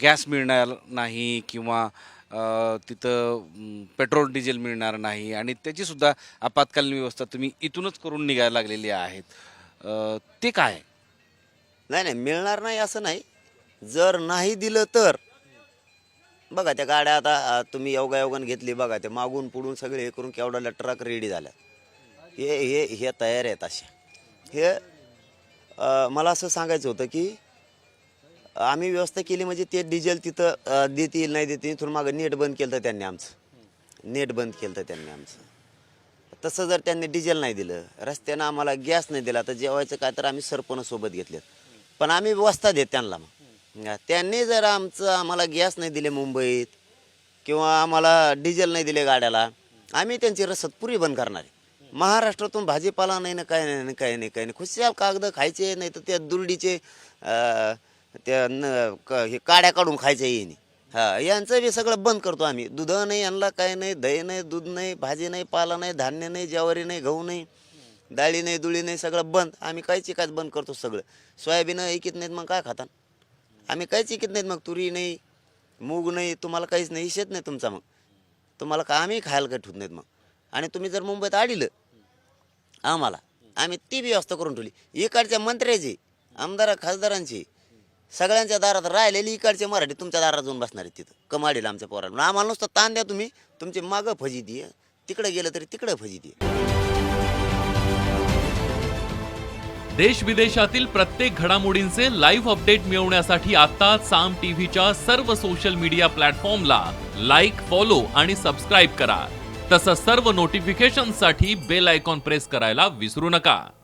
Gas मिळणार नाही किंवा तिथं पेट्रोल डिझेल मिळणार नाही आणि त्याचीसुद्धा आपत्कालीन व्यवस्था तुम्ही इथूनच करून निघायला लागलेली आहेत. ते काय नाही नाही मिळणार नाही असं नाही. जर नाही दिलं तर बघा त्या गाड्या आता तुम्ही योगायोगान घेतली बघा ते मागून पुढून सगळे हे करून केवढा ट्रक रेडी झाल्या हे हे हे तयार आहेत अशा. हे मला असं सांगायचं होतं की आम्ही व्यवस्था केली म्हणजे ते डिझेल तिथं देतील नाही देतील इथून मागं नेट बंद केलं तर त्यांनी आमचं. नेट बंद केलं तर त्यांनी आमचं. तसं जर त्यांनी डिझेल नाही दिलं रस्त्यानं आम्हाला गॅस नाही दिला तर जेवायचं काय तर आम्ही सरपण सोबत घेतलेत. पण आम्ही व्यवस्था देत त्यांना मग. त्यांनी जर आमचं आम्हाला गॅस नाही दिले मुंबईत किंवा आम्हाला डिझेल नाही दिले गाड्याला आम्ही त्यांची रसद पुरी बंद करणार आहे. महाराष्ट्रातून भाजीपाला नाही ना काय नाही काय नाही काय नाही. खुशाल कागद खायचे नाही तर त्या दुर्डीचे त्या न क- हे काड्या काढून खायच्या येईन हा यांचं बी सगळं बंद करतो आम्ही. दुध नाही यांना काय नाही दही नाही दूध नाही भाजी नाही पाला नाही धान्य नाही ज्वारी नाही गहू नाही डाळी नाही दुळी नाही सगळं बंद. आम्ही काहीच काय बंद करतो सगळं. सोयाबीन ऐकित नाहीत मग काय खातात? आम्ही काहीच ऐकत नाहीत मग तुरी नाही मूग नाही तुम्हाला काहीच नाही शेत नाही तुमचा मग. तुम्हाला का आम्ही खायला काही ठेवत नाहीत मग? आणि तुम्ही जर मुंबईत आडिलं आम्हाला आम्ही ती व्यवस्था करून ठेवली. इकडच्या मंत्र्याची आमदार खासदारांची सगळ्यांच्या दारात राहिलेली इकडचे मराठी तुमच्या दारात जाऊन बसणार आहेत तिथं. कमाडीला आमच्या पोराला. आम्हाला नुसतं ताण द्या तुम्ही. तुमचे मागं फजी दे तिकडे गेलं तरी तिकडे फजी दे देश विदेशातील प्रत्येक घडामोडींचे लाईव्ह अपडेट मिळवण्यासाठी आता साम टीव्हीच्या सर्व सोशल मीडिया प्लॅटफॉर्मला लाईक फॉलो आणि सबस्क्राईब करा. तसंच सर्व नोटिफिकेशनसाठी बेल आयकॉन प्रेस करायला विसरू नका.